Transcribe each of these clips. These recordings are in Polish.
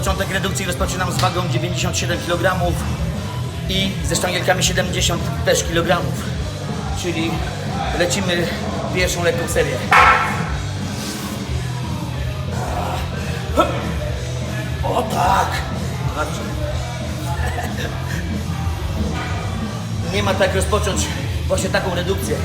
początek redukcji rozpoczynam z wagą 97 kg i ze sztangielkami 70 też kg. Czyli lecimy pierwszą lekką serię. O tak! Nie ma tak rozpocząć właśnie taką redukcję.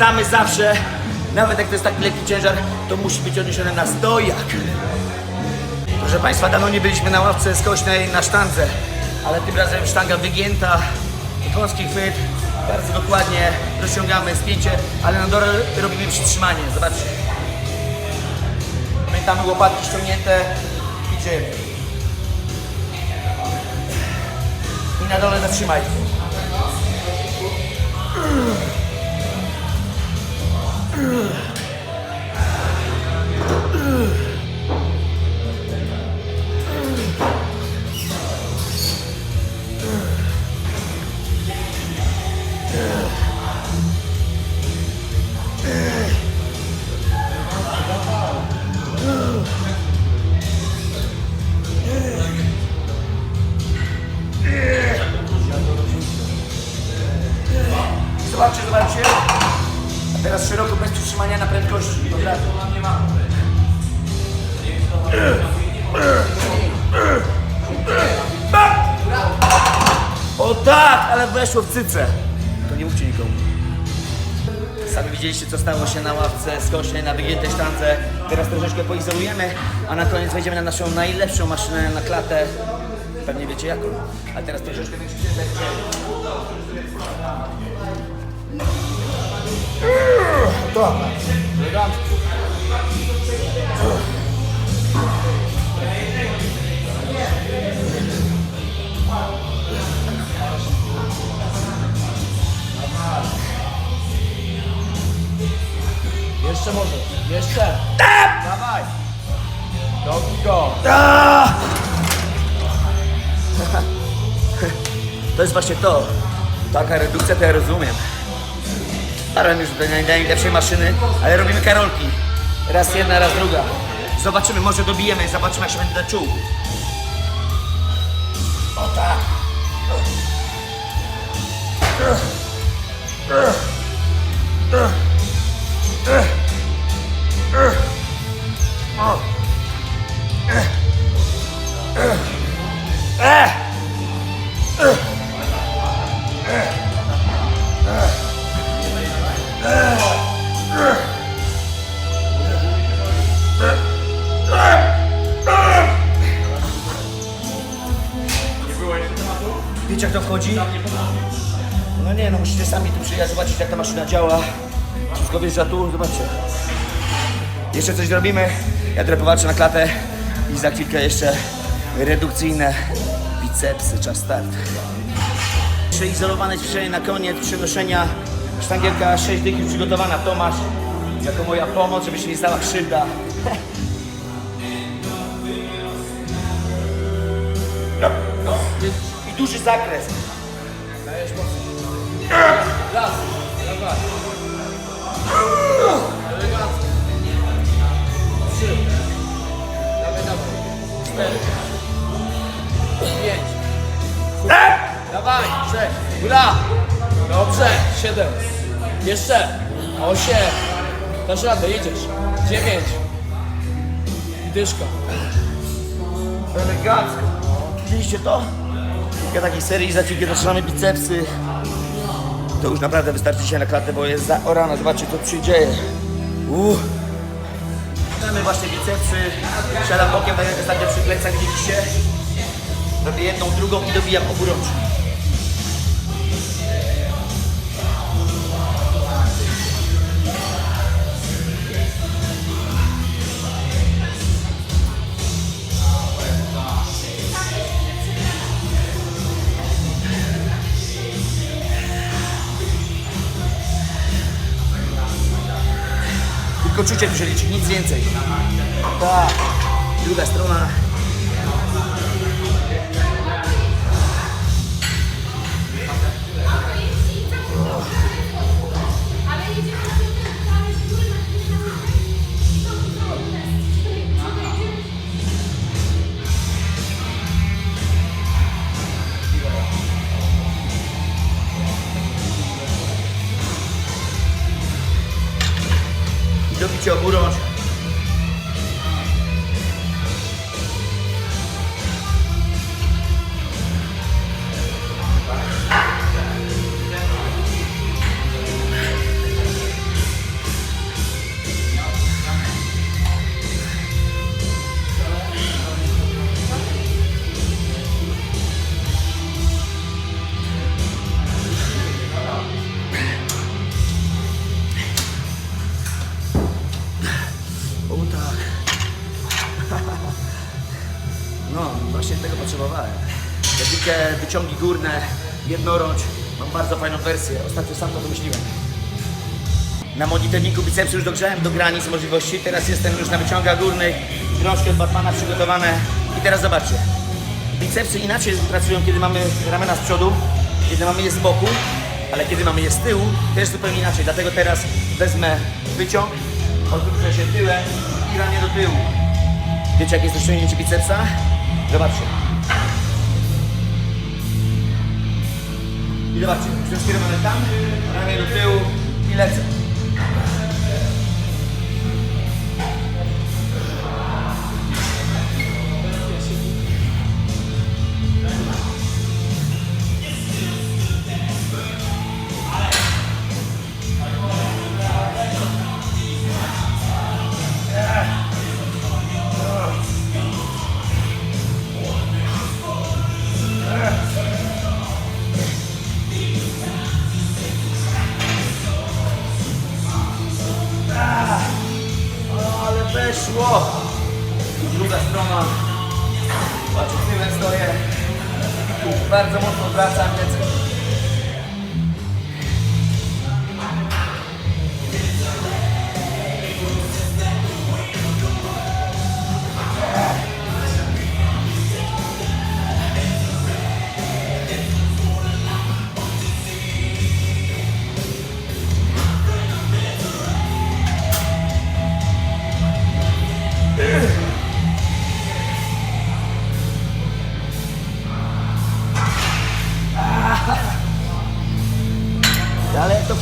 Pamiętamy zawsze, nawet jak to jest taki lekki ciężar, to musi być odniesione na stojak. Proszę Państwa, dawno nie byliśmy na ławce skośnej na sztandze, ale tym razem sztanga wygięta, wąski chwyt, bardzo dokładnie rozciągamy spięcie, ale na dole robimy przytrzymanie, zobaczcie. Pamiętamy łopatki ściągnięte, idziemy. I na dole zatrzymaj. Zobaczcie, teraz szeroko, bez przytrzymania na prędkości. Od. O tak, ale weszło w cycę. To nie mówcie nikomu. Sami widzieliście, co stało się na ławce skośnej, na wygiętej sztance. Teraz troszeczkę poizolujemy, a na koniec wejdziemy na naszą najlepszą maszynę na klatę. Pewnie wiecie jaką. A teraz troszeczkę większy ciężar. To. Jeszcze może. Jeszcze. Dawaj. Dobij go. To jest właśnie to. Taka redukcja to ja rozumiem. Starałem już do naj- najlepszej maszyny, ale robimy karolki. Raz jedna, raz druga. Zobaczymy, może dobijemy, zobaczymy jak się będę czuł. O tak. Wiecie No nie, no musicie sami tu przyjechać, zobaczyć jak ta maszyna działa. Wszystko wjeżdża tu, zobaczcie. Jeszcze coś zrobimy. Ja trochę popatrzę na klatę i za chwilkę jeszcze redukcyjne bicepsy, czas start. Jeszcze izolowane ćwiczenie na koniec przenoszenia. Sztangielka 6 dych już przygotowana. Tomasz, jako moja pomoc, żeby się nie stała krzywda. I duży zakres. Dajesz mocno. Raz. Dawaj. Elegancko. Trzy. Dawaj, dawaj. Cztery. Pięć. Dawaj. Sześć. Góra. Dobrze. Siedem. Jeszcze. Osiem. Dasz radę, jedziesz. Dziewięć. Dyszka. Elegancko. Widzieliście to? Ja takiej serii za chwilkę zaczynamy bicepsy. To już naprawdę wystarczy dzisiaj na klatę, bo jest za orana. Zobaczcie, co się dzieje. Uuu. Mamy właśnie bicepsy. Siadam bokiem, tak jak ostatnio przy plecach widzieliście. Robię jedną, drugą i dobijam oburącz. Czucie tu nic więcej. Tak. Druga strona. I dobicie oburącz. Właśnie tego potrzebowałem. Technikę wyciągi górne, jednorącz. Mam bardzo fajną wersję. Ostatnio sam to wymyśliłem. Na monitoringu bicepsy już dogrzałem do granic możliwości. Teraz jestem już na wyciągach górnych. Krążki od Batmana przygotowane. I teraz zobaczcie. Bicepsy inaczej pracują, kiedy mamy ramena z przodu, kiedy mamy je z boku, ale kiedy mamy je z tyłu, też zupełnie inaczej. Dlatego teraz wezmę wyciąg, odwrócę się tyłem i ramię do tyłu. Wiecie, jakie jest rozciągnięcie bicepsa? Zobaczcie. I zobaczcie, jestem skierowany tam, ramię do tyłu i lecę.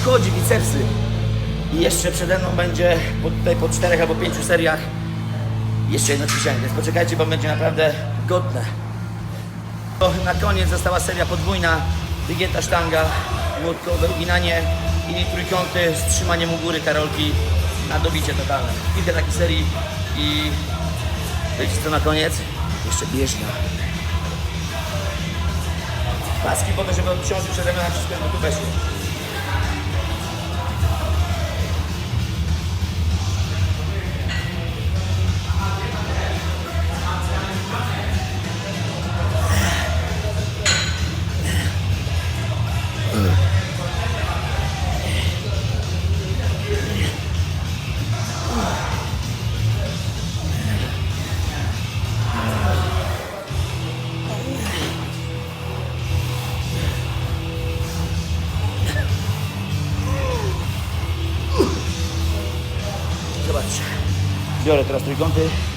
Wchodzi, bicepsy. I jeszcze przede mną będzie po, tutaj po czterech albo pięciu seriach jeszcze jedno ćwiczenie, więc poczekajcie, bo będzie naprawdę godne. To na koniec została seria podwójna, wygięta sztanga, młotkowe uginanie i trójkąty z trzymaniem u góry karolki na dobicie totalne. Kilka takich serii i wiecie co na koniec? Jeszcze bieżnia. Paski po to, żeby odciążyć przede mną na wszystko, bo tu weszło. Biorę teraz trójkąty. Ale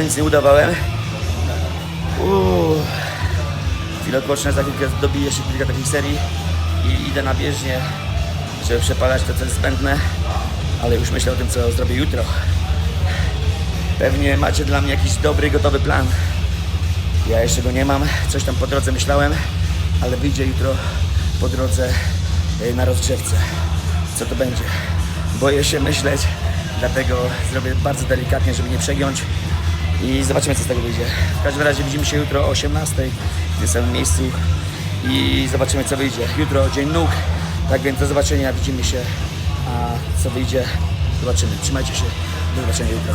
Nic nie udawałem. Uuu. Chwilę odpocznę, za chwilkę dobiję jeszcze kilka takich serii i idę na bieżnię, żeby przepalać to, co jest zbędne, ale już myślę o tym, co zrobię jutro. Pewnie macie dla mnie jakiś dobry, gotowy plan. Ja jeszcze go nie mam, coś tam po drodze myślałem, ale wyjdzie jutro po drodze y, na rozgrzewce. Co to będzie? Boję się myśleć, dlatego zrobię bardzo delikatnie, żeby nie przegiąć i zobaczymy co z tego wyjdzie. W każdym razie widzimy się jutro o 18 w tym samym miejscu i zobaczymy co wyjdzie. Jutro dzień nóg, tak więc do zobaczenia, widzimy się, a co wyjdzie zobaczymy. Trzymajcie się, do zobaczenia jutro.